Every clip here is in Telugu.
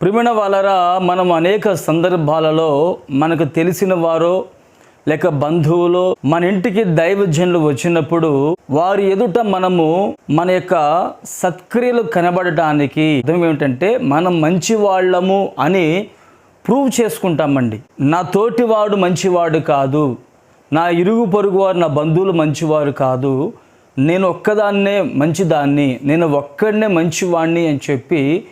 ప్రిమిణ వాళ్ళరా మనం అనేక సందర్భాలలో మనకు తెలిసిన వారో లేక బంధువులు మన ఇంటికి దైవజనులు వచ్చినప్పుడు వారి ఎదుట మనము మన యొక్క సత్క్రియలు కనబడటానికి అర్థం ఏమిటంటే మనం మంచి వాళ్ళము అని ప్రూవ్ చేసుకుంటామండి. నా తోటివాడు మంచివాడు కాదు. నా ఇరుగు పొరుగు వారు నా బంధువులు మంచివారు కాదు. నేను ఒక్కదాన్నే మంచిదాన్ని నేను ఒక్కడనే మంచివాణ్ణి అని చెప్పి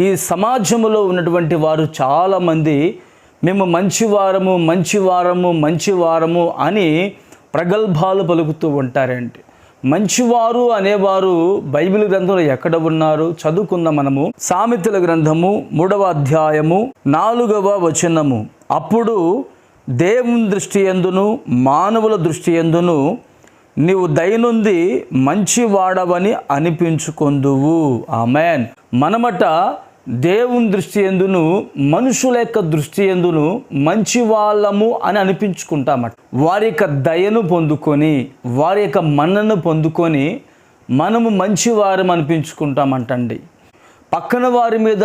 ఈ సమాజంలో ఉన్నటువంటి వారు చాలామంది మేము మంచివారము మంచివారము మంచివారము అని ప్రగల్భాలు పలుకుతూ ఉంటారండి. మంచివారు అనేవారు బైబిల్ గ్రంథంలో ఎక్కడ ఉన్నారు? చదువుకుందాం మనము. సామెతల గ్రంథము మూడవ అధ్యాయము నాలుగవ వచనము. అప్పుడు దేవుని దృష్టి ఎందును మానవుల దృష్టి ఎందును నీవు దయనుంది మంచి వాడవని అనిపించుకొందువు. ఆమెన్. మనమట దేవుని దృష్టి ఎందును మనుషుల యొక్క దృష్టి ఎందును మంచి వాళ్ళము అని అనిపించుకుంటామట. వారి యొక్క దయను పొందుకొని వారి యొక్క మన్నను పొందుకొని మనము మంచి వారం అనిపించుకుంటామంటండి. పక్కన వారి మీద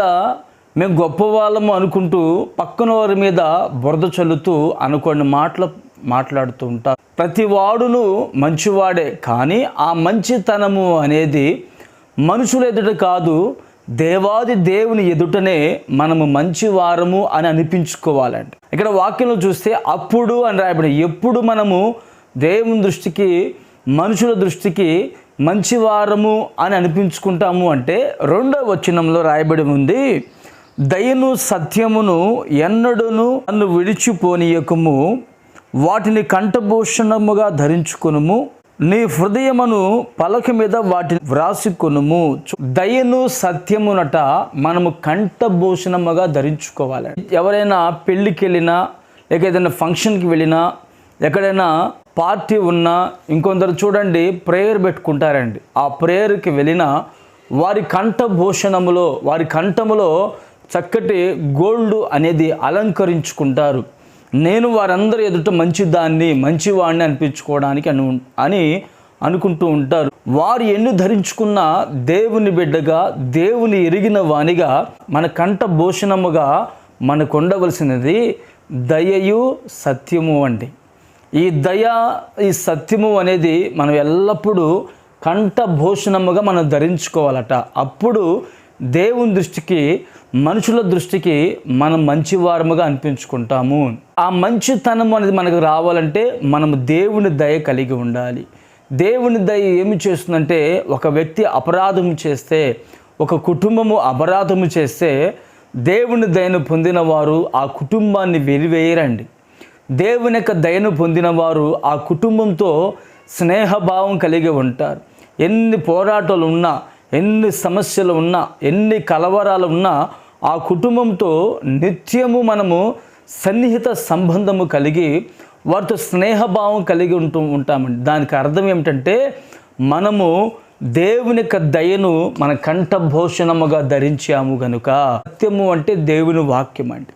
మేము గొప్పవాళ్ళము అనుకుంటూ పక్కన వారి మీద బురద చల్లుతూ అనుకోని మాటలు మాట్లాడుతూ ఉంటారు. ప్రతి వాడును మంచివాడే కానీ ఆ మంచితనము అనేది మనుషుల ఎదుట కాదు దేవాది దేవుని ఎదుటనే మనము మంచి వారము అని అనిపించుకోవాలండి. ఇక్కడ వాక్యంలో చూస్తే అప్పుడు అని రాయబడి ఎప్పుడు మనము దేవుని దృష్టికి మనుషుల దృష్టికి మంచి వారము అని అనిపించుకుంటాము అంటే రెండో వచనంలో రాయబడి ఉంది దయను సత్యమును ఎన్నడును నన్ను విడిచిపోనీయకము వాటిని కంఠభూషణముగా ధరించుకునుము నీ హృదయమును పలక మీద వాటిని వ్రాసుకొనుము. దయను సత్యమునట మనము కంఠభూషణముగా ధరించుకోవాలి. ఎవరైనా పెళ్ళికి వెళ్ళినా లేక ఏదైనా ఫంక్షన్కి వెళ్ళినా ఎక్కడైనా పార్టీ ఉన్నా ఇంకొందరు చూడండి ప్రేయర్ పెట్టుకుంటారండి. ఆ ప్రేయర్కి వెళ్ళినా వారి కంఠభూషణములో వారి కంఠములో చక్కటి గోల్డ్ అనేది అలంకరించుకుంటారు. నేను వారందరి ఎదుట మంచిదాన్ని మంచివాడిని అనిపించుకోవడానికి అను అని అనుకుంటూ ఉంటారు. వారు ఎన్ని ధరించుకున్న దేవుని బిడ్డగా దేవుని ఎరిగిన వానిగా మన కంఠ భూషణముగా మనకు ఉండవలసినది దయయు సత్యము అండి. ఈ దయ ఈ సత్యము అనేది మనం ఎల్లప్పుడూ కంఠభూషణముగా మనం ధరించుకోవాలట. అప్పుడు దేవుని దృష్టికి మనుషుల దృష్టికి మనం మంచివారముగా అనిపించుకుంటాము. ఆ మంచితనం అనేది మనకు రావాలంటే మనం దేవుని దయ కలిగి ఉండాలి. దేవుని దయ ఏమి చేస్తుందంటే ఒక వ్యక్తి అపరాధము చేస్తే ఒక కుటుంబము అపరాధము చేస్తే దేవుని దయను పొందిన వారు ఆ కుటుంబాన్ని వెలివేయరండి. దేవుని యొక్క దయను పొందిన వారు ఆ కుటుంబంతో స్నేహభావం కలిగి ఉంటారు. ఎన్ని పోరాటాలు ఉన్నా ఎన్ని సమస్యలు ఉన్నా ఎన్ని కలవరాలు ఉన్నా ఆ కుటుంబంతో నిత్యము మనము సన్నిహిత సంబంధము కలిగి వారితో స్నేహభావం కలిగి ఉంటూ ఉంటామండి. దానికి అర్థం ఏమిటంటే మనము దేవుని యొక్క దయను మన కంఠభూషణముగా ధరించాము గనుక సత్యము అంటే దేవుని వాక్యం అండి.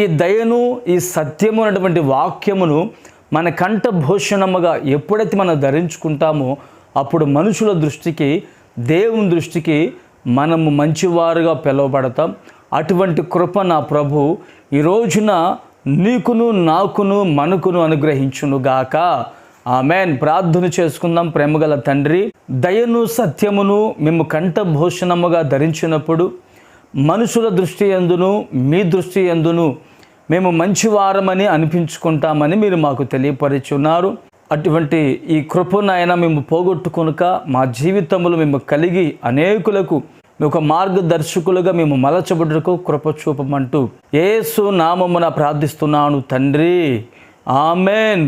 ఈ దయను ఈ సత్యము అనేటువంటి వాక్యమును మన కంఠభూషణముగా ఎప్పుడైతే మనం ధరించుకుంటామో అప్పుడు మనుషుల దృష్టికి దేవుని దృష్టికి మనము మంచివారుగా పిలువబడతాం. అటువంటి కృప నా ప్రభు ఈ రోజున నీకును నాకును మనకును అనుగ్రహించునుగాక ఆమెన్. ప్రార్థన చేసుకుందాం. ప్రేమగల తండ్రి దయను సత్యమును మేము కంఠభూషణముగా ధరించినప్పుడు మనుషుల దృష్టి ఎందును మీ దృష్టి ఎందును మేము మంచివారమని అనిపించుకుంటామని మీరు మాకు తెలియపరిచున్నారు. అటువంటి ఈ కృపనైనా మేము పోగొట్టుకొనుక మా జీవితంలో మేము కలిగి అనేకులకు ఒక మార్గదర్శకులుగా మేము మలచబడుటకు కృప చూపమంటూ ఏసు నామమున ప్రార్థిస్తున్నాను తండ్రి. ఆమెన్.